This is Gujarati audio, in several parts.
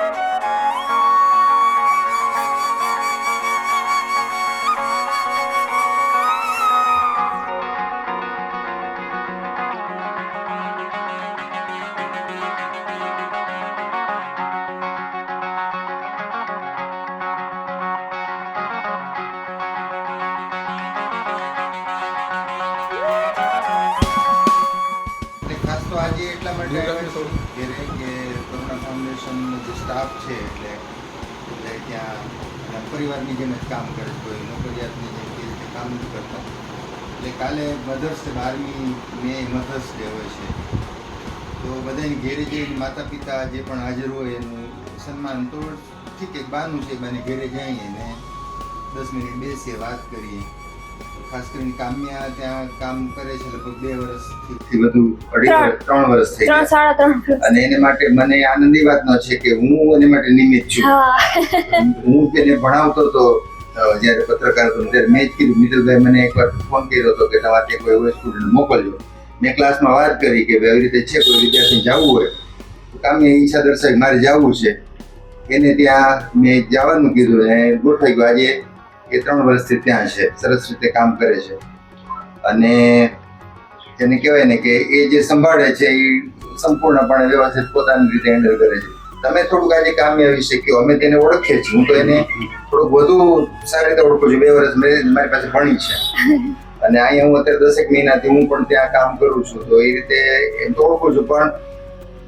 એટલે એટલા માટે ઘેરે કે કરુણા ફાઉન્ડેશનનો જે સ્ટાફ છે એટલે એટલે ત્યાં પરિવારની જેમ જ કામ કરે છે કોઈ નોકરિયાતની જેમ કે રીતે કામ નથી કરતા. એટલે કાલે મધર્સ ડે બારમી મે મધર્સ ડે હોય છે. તો બધાની ઘેરે જે માતા પિતા જે પણ હાજર હોય એનું સન્માન તો ઠીક એક બાનું છે બાને ઘેરે જઈએ ને દસ મિનિટ બેસીએ વાત કરીએ. ખાસ કરીને કામ્યા ત્યાં કામ કરે છે લગભગ બે વર્ષથી. વધુ અઢી ત્રણ. વર્ષ થઈ ત્રણ સાડા ત્રણ અને એને માટે મને આનંદની વાતનો છે કે હું એને માટે નિમિત્ત છું. હું. તેને ભણાવતો હતો જ્યારે પત્રકાર હતો ત્યારે મેં જ કીધું મિત્રભાઈ મને એકવાર ફોન કર્યો હતો કે તમારે ત્યાં કોઈ એવો સ્ટુડન્ટ મોકલજો. મેં ક્લાસમાં વાત કરી કે આવી રીતે છે કોઈ વિદ્યાર્થી જવું હોય તો કામની ઈચ્છા દર્શાવી મારે જવું છે. એને ત્યાં મેં જવાનું કીધું ને ગોઠવાઈ ગયું. આજે એ ત્રણ વર્ષથી ત્યાં છે, સરસ રીતે કામ કરે છે. અને એને કહેવાય ને કે એ જે સંભાળે છે, એ સંપૂર્ણપણે વ્યવસ્થિત પોતાની રીતે હેન્ડલ કરે છે. તમે થોડુંક આજે કામ્યા વિશે કહો, અમે તેને ઓળખીએ છીએ. હું તો એને થોડુંક વધુ સારી રીતે ઓળખું છું. બે વર્ષ મેં મારી પાસે ભણી છે. અને અહીંયા હું અત્યારે દસેક મહિનાથી હું પણ ત્યાં કામ કરું છું. તો એ રીતે એમ તો ઓળખું છું, પણ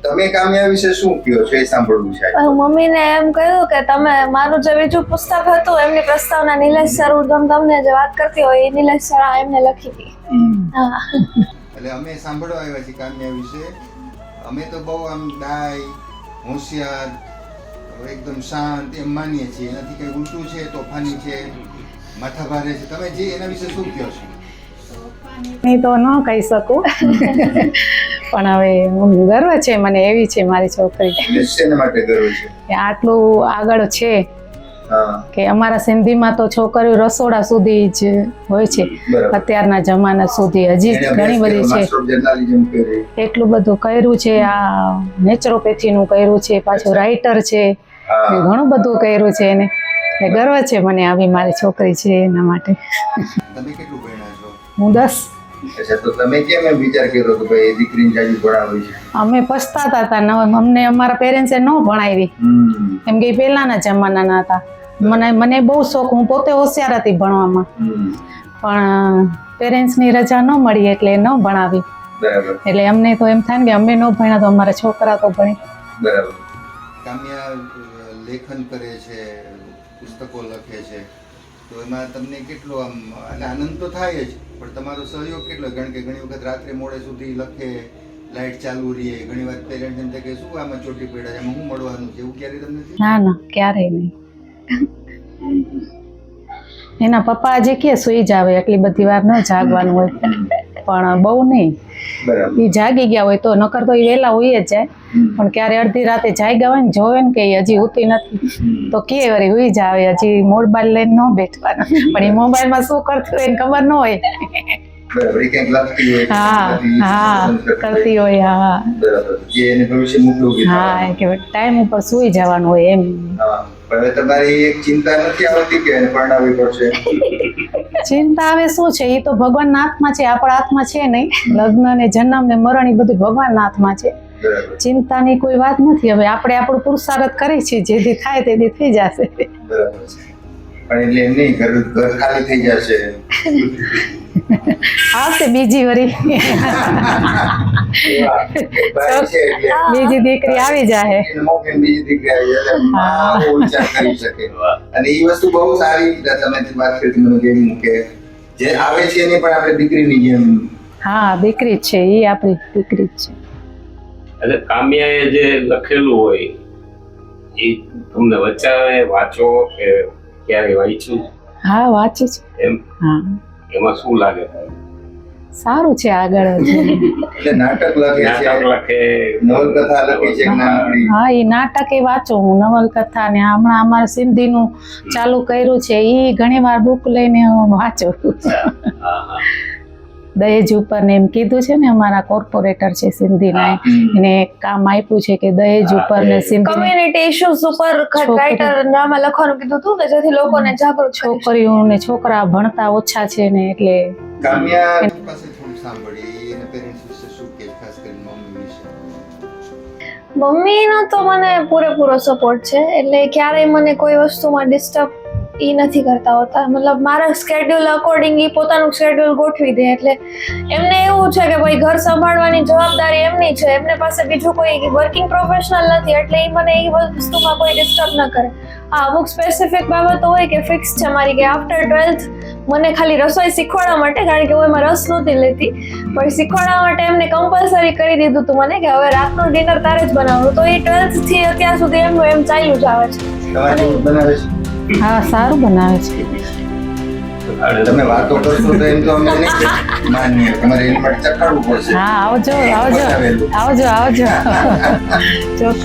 તમે કામ્યા વિશે શું કયો છો એ સાંભળવું છે. મમ્મીને એમ કહ્યું કે તમે મારું જે બીજું પુસ્તક હતું એમની પ્રસ્તાવના નિલેશ સર ઉધમ તમને જે વાત કરતી હોય એ નિલેશ સર એમને લખી હતી. એટલે અમે સાંભળવા આવ્યા છીએ કામ્યા વિશે. અમે તો બહુ આમ ડાય હોશિયાર એકદમ શાંત એમ માનીએ છીએ. એનાથી કંઈ ઉલટું છે તોફાની છે માથાભારે છે. તમે જે એના વિશે શું કહો છો? નહીં તો ન કહી શકું. પણ હવે હું ગર્વ છે મને એવી છે મારી છોકરી. કે આટલું આગળ છે કે અમારા સિંધીમાં તો છોકરીઓ રસોડા સુધી જ હોય છે. અત્યારના જમાના સુધી હજી ઘણી બધી છે. એટલું બધું કર્યું છે આ નેચરોપેથીનું કર્યું છે પાછું રાઇટર છે. ઘણું બધું કર્યું છે એને. ગર્વ છે મને આવી મારી છોકરી છે એના માટે. હું દસ. અચ્છા તો તમે કેમ એમ વિચાર કર્યો કે ભાઈ દીકરીને જાજી ભણાવવી છે? અમે પસ્તાતા હતા ન- અમને અમારા પેરેન્ટ્સે ન ભણાવી. એમ કેમ કે પહેલાના જમાનાના હતા. મને મને બહુ શોખ હું પોતે હોશિયાર હતી ભણવામાં. પણ પેરેન્ટ્સની રજા ન મળી એટલે ન ભણાવી. એટલે અમને તો એમ થાય ને કે અમે ન ભણ્યા તો અમારા છોકરા તો ભણે બરાબર. કામ્યા લેખન કરે છે પુસ્તકો લખે છે. તો એમાં તમને કેટલો આમ એટલે આનંદ તો થાય જ, પણ તમારો સહયોગ કેટલો? કારણ કે ઘણી વખત રાત્રે મોડે સુધી લખે લાઇટ ચાલુ રહીએ ઘણી વાર પેરેન્ટ એમ થાય કે શું આમાં ચોટી પડ્યા છે હું મળવાનું છે? એવું ક્યારે તમને ના ના, ક્યારેય નહીં. એના પપ્પા આજે કે સુઈ જાવે. એટલી બધી વાર ન જાગવાનું હોય. પણ બહુ નહીં. એ જાગી ગયા હોય તો નકર તો એ વહેલા હોય જ જાય. પણ ક્યારે અડધી રાતે જાગ્યા હોય ને જોવે ને કે હજી ઉતી નથી. તો કે વળી હુઈ જાવે હજી મોબાઈલ લઈને ન બેઠવાનો. પણ એ મોબાઈલમાં શું કરતી હોય ખબર ન હોય. કરતી હોય. હા. હા. કે ટાઈમ ઉપર સુઈ જવાનું હોય એમ. હવે તમારી એક ચિંતા નથી આવતી કે પરણાવી પડશે? ચિંતા હવે શું છે? એ તો ભગવાનના હાથમાં છે આપણા હાથમાં છે નહીં. લગ્ન ને જન્મ ને મરણ એ બધું ભગવાનના હાથમાં છે. ચિંતાની કોઈ વાત નથી. હવે આપણે આપણું પુરુષાર્થ કરીએ છીએ. જેથી થાય તેથી થઈ જશે. પણ એટલે એમ નહીં ઘર ઘર ખાલી થઈ જશે. આવશે બીજી વરી. બીજી દીકરી આવી જાય બીજી દીકરી આવી કરી શકે. અને એ વસ્તુ બહુ સારી તમે વાત કરી મને કેવી કે જે આવે છે એને પણ આપણે દીકરીની જેમ. હા દીકરી છે. એ આપણી દીકરી જ છે. એટલે કામ્યાએ જે લખેલું હોય એ તમને વચ્ચે વાંચો કે ક્યારે વાંચ્યું? હા વાંચી છે. એમ? હા. એમાં શું લાગે સારું છે આગળ એટલે નાટક લખે છે. લખે. નવલકથા લખી છે હા એ નાટક એ વાંચું હું નવલકથા ને હમણાં અમારે સિંધીનું ચાલુ કર્યું છે એ ઘણી વાર બુક લઈને હું વાંચું. હા હા. દહેજ ઉપર ને એમ કીધું છે ને અમારા કોર્પોરેટર છે સિંધીના. એને એક કામ આપ્યું છે કે દહેજ ઉપર ને. સિંધી કમ્યુનિટી ઇશ્યુઝ ઉપર છોકરી- રાઇટર નામાં લખવાનું કીધું હતું કે જેથી લોકોને જાગૃત છોકરીઓ ને છોકરા ભણતા ઓછા છે ને એટલે કામ્યા પાસે થોડું સાંભળી એના પેરેન્ટ્સ વિશે શું કે ખાસ કરીને મમ્મી વિશે મમ્મીનો તો મને પૂરેપૂરો સપોર્ટ છે એટલે ક્યારેય મને કોઈ વસ્તુમાં ડિસ્ટર્બ ઈ નથી કરતા હોતા. મતલબ મારા સ્કેડ્યુલ અકોર્ડિંગ એ પોતાનું સ્કેડ્યુલ ગોઠવી દે એટલે એમને એવું છે કે ભાઈ ઘર સંભાળવાની જવાબદારી એમની છે. એમને પાસે બીજું કોઈ વર્કિંગ પ્રોફેશનલ નથી એટલે એ મને એ વસ્તુમાં કોઈ ડિસ્ટર્બ ન કરે. હા અમુક સ્પેસિફિક બાબતો હોય કે ફિક્સ છે મારી કે આફ્ટર ટ્વેલ્થ મને ખાલી રસોઈ શીખવાડવા માટે કારણ કે હું એમાં રસ નહોતી લેતી. પણ શીખવાડવા માટે એમને કમ્પલસરી કરી દીધું હતું મને કે હવે રાતનું ડિનર તારે જ બનાવવાનું. તો એ ટ્વેલ્થથી અત્યાર સુધી એમનું એમ ચાલ્યું જ આવે છે? હા સારું બનાવે છે. તમે વાતો કરશો તો એમ તો અમને નહીં માન્ય તમારે એની માટે ચખાડવું પડશે. હા આવજો આવજો આવજો આવજો ચોક્કસ.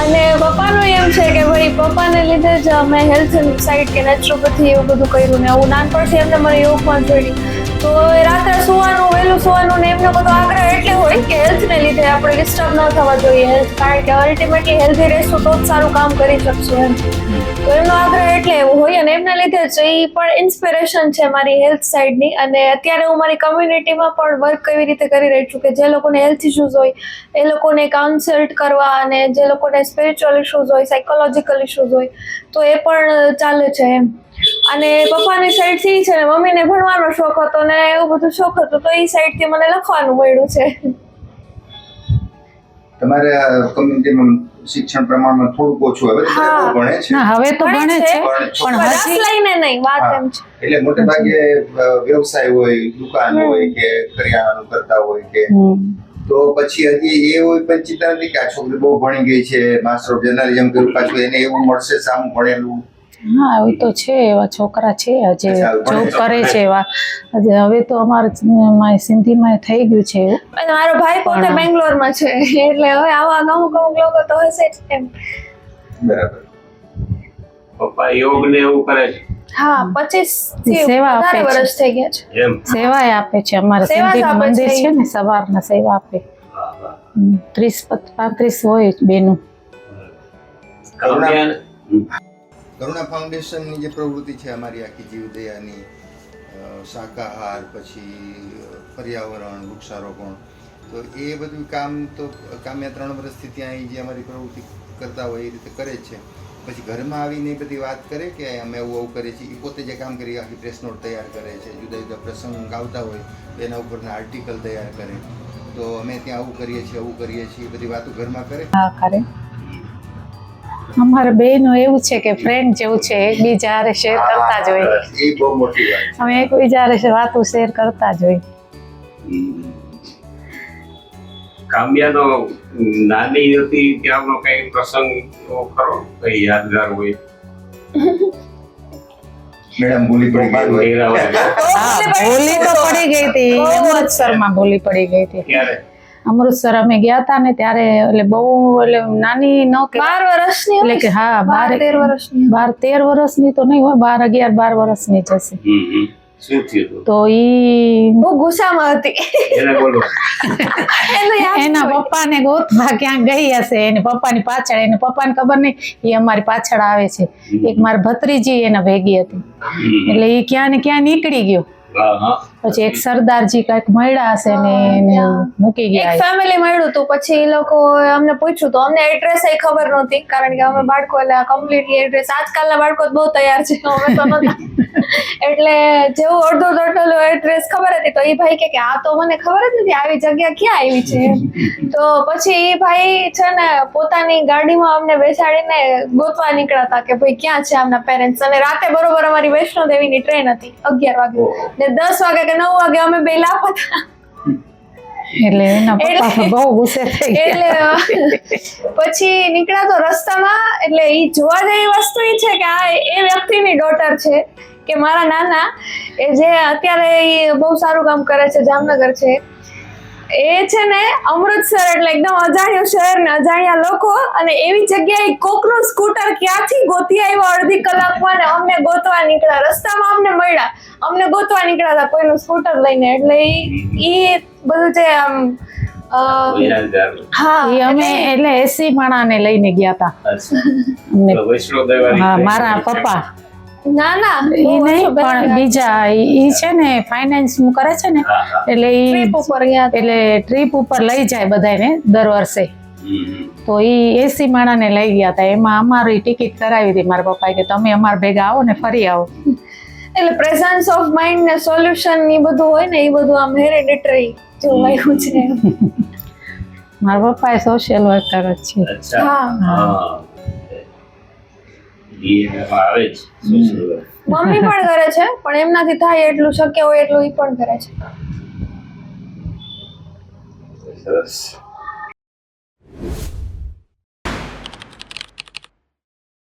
અને પપ્પાનું એમ છે કે ભાઈ પપ્પાને લીધે જ મેં હેલ્થ સાઇડ કે નેચરોપેથી એવું બધું કર્યું ને આવું નાનપણથી એમને મને પણ જોડી તો રાત્રે સુવાનું, વહેલું સુવાનું ને એમનો બધો આગ્રહ એટલે હોય કે હેલ્થને લીધે આપણે ડિસ્ટર્બ ન થવા જોઈએ. હેલ્થ કારણ કે અલ્ટિમેટલી હેલ્ધી રહેશું તો જ સારું કામ કરી શકશું એમ. તો એમનો આગ્રહ એટલે એવો હોય અને એમના લીધે જ એ પણ ઇન્સ્પિરેશન છે મારી હેલ્થ સાઇડની અને અત્યારે હું મારી કમ્યુનિટીમાં પણ વર્ક કેવી રીતે કરી રહી છું કે જે લોકોને હેલ્થ ઇશ્યુઝ હોય, એ લોકોને કન્સલ્ટ કરવા અને જે લોકોને સ્પિરિચ્યુઅલ ઇશ્યુઝ હોય સાયકોલોજીકલ ઇશ્યુઝ હોય, તો એ પણ ચાલે છે એમ. અને પપ્પાની સાઈડથી છે ને મમ્મીને ભણવાનો શોખ હતો ને એવું બધું શોખ હતો તો એ સાઈડથી મને લખવાનું મળ્યું છે. તમારે કમ્યુનિટીમાં શિક્ષણ પ્રમાણમાં થોડુંક ઓછું હવે તો ભણે છે. હવે તો ભણે છે. પણ હજી લઈને નહીં વાત એમ છે. એટલે મોટે ભાગે વ્યવસાય હોય દુકાન હોય કે કરિયાણાનું કરતા હોય કે તો પછી હજી એ હોય પણ ચિંતા નથી કે આ છોકરી બહુ ભણી ગઈ છે માસ્ટર ઓફ જર્નાલિઝમ કર્યું પાછું એને એવું મળશે સામું ભણેલું. હા એવું તો છે એવા છોકરા છે હજે જોબ કરે છે એવા. હવે તો અમારે સિંધીમાં થઈ ગયું છે એવું. અને મારો ભાઈ પોતે બેંગ્લોર બેંગ્લોરમાં છે એટલે હવે આવા અમુક અમુક લોકો તો હશે જ એમ. બરાબર. પપ્પા યોગ ને એવું કરે છે? હા પચીસથી સેવા આપે છે. વર્ષ થઈ ગયા છે. એમ? સેવાય આપે છે અમારે સેવા મંદિર છે. ને સવારના સેવા આપે. ત્રીસ પાંત્રીસ હોય બેનું. કરુણા ફાઉન્ડેશનની જે પ્રવૃત્તિ છે અમારી આખી જીવદયાની શાકાહાર, પછી પર્યાવરણ, વૃક્ષારોપણ, તો એ બધું કામ તો કામ્યા ત્રણ વર્ષથી ત્યાં જે અમારી પ્રવૃત્તિ કરતા હોય એ રીતે કરે છે. પછી ઘરમાં આવીને એ બધી વાત કરે કે અમે આવું આવું કરીએ છીએ. એ પોતે જે કામ કરી આખી પ્રેસ નોટ તૈયાર કરે છે, જુદા જુદા પ્રસંગ આવતા હોય એના ઉપરના આર્ટિકલ તૈયાર કરે. તો અમે ત્યાં આવું કરીએ છીએ, આવું કરીએ છીએ, એ બધી વાતો ઘરમાં કરે? હા, કરે. અમારે બેનું એવું છે કે ફ્રેન્ડ જેવું છે એકબીજા હારે શેર કરતા જ હોય. એ બહુ મોટી વાત અમે એકબીજા હારે વાતો શેર કરતા જ હોય. કામ્યાનો નાની હતી ત્યારનો કઈ પ્રસંગ ખરો? કઈ યાદગાર હોય? મેડમ ભૂલી પડી ગઈ. ભૂલી તો પડી ગઈ હતી. શર્મા ભૂલી પડી ગઈ હતી. ક્યારે? અમૃતસર અમે ગયા હતા ને ત્યારે એટલે બહુ એટલે નાની ન બાર વર્ષની એટલે કે હા બાર તેર વર્ષની. બાર તેર વર્ષની તો નહીં હોય બાર અગિયાર બાર વર્ષની જ હશે. હમ, હમ. શું થયું હતું? તો ઈ બહુ ગુસ્સામાં હતી. એને પપ્પા પપ્પાને ગોતવા ક્યાં ગઈ હશે એને પપ્પાની પાછળ એને પપ્પાને ખબર નહીં એ અમારી પાછળ આવે છે. એક મારી ભત્રીજી એના ભેગી હતી. એટલે એ ક્યાં ને ક્યાં નીકળી ગયો. પછી એક સરદારજી કંઈક મળ્યા હશે ને એને મૂકી એક ગયા ફેમિલી મળ્યું હતું. પછી એ લોકો અમને પૂછ્યું તો અમને એડ્રેસ એ ખબર નહોતી કારણ કે અમે બાળકો એટલે કમ્પ્લીટલી એડ્રેસ આજકાલના બાળકો બહુ તૈયાર છે. અમે તો નહોતા. એટલે જેવું અડધો અડધો એડ્રેસ ખબર હતી તો એ ભાઈ કે કે આ તો મને ખબર જ નથી આવી જગ્યા ક્યાં આવી છે? તો પછી એ ભાઈ છે ને પોતાની ગાડીમાં અમને બેસાડીને ગોતવા નીકળ્યા હતા કે ભાઈ ક્યાં છે આમના પેરેન્ટ્સ અને રાતે બરોબર અમારી વૈષ્ણો દેવીની ટ્રેન હતી અગિયાર વાગે. ને દસ વાગે કે નવ વાગે અમે બે એટલે એના પપ્પા બહુ ગુસ્સે થઈ ગયા. એટલે પછી નીકળ્યા તો રસ્તામાં એટલે એ જોવા જેવી વસ્તુ એ છે કે આ એ વ્યક્તિની ડોટર છે. કે મારા નાના એ જે અત્યારે બહુ સારું કામ કરે છે જામનગર છે એ છે ને અમૃતસર એટલે એકદમ અજાણ્યું શહેર ને અજાણ્યા લોકો અને એવી જગ્યાએ કોકનું સ્કૂટર ક્યાંથી ગોતી આવ્યો અડધી કલાકમાં ને અમને ગોતવા નીકળ્યા. રસ્તામાં અમને મળ્યા. અમને ગોતવા નીકળ્યા હતા. કોઈનું સ્કૂટર લઈને. એટલે એ એ બધું જે આમ હા એ અમે એટલે એસી માણાને લઈને ગયા હતા. હા મારા પપ્પા ના ના એ નહીં પણ બીજા ઈ છે ને ફાઇનાન્સનું કરે છે ને. એટલે ઈ trip ઉપર ગયા એટલે ટ્રીપ ઉપર લઈ જાય બધાને દર વર્ષે. તો ઈ એસી માણાને લઈ ગયા હતા. એમાં અમારી ટિકિટ કરાવી હતી મારા પપ્પાએ કે તમે અમારા ભેગા આવો ને ફરી આવો. એટલે પ્રેઝન્સ ઓફ માઇન્ડ ને સોલ્યુશન એ બધું હોય ને એ બધું આમ હેરેડિટરી જોવાયું છે. મારા પપ્પા એ સોશિયલ વર્કર જ છે. હા. હા. હા એમાં આવે જ. મમ્મી પણ કરે છે પણ એમનાથી થાય એટલું શક્ય હોય એટલું એ પણ કરે છે. સરસ.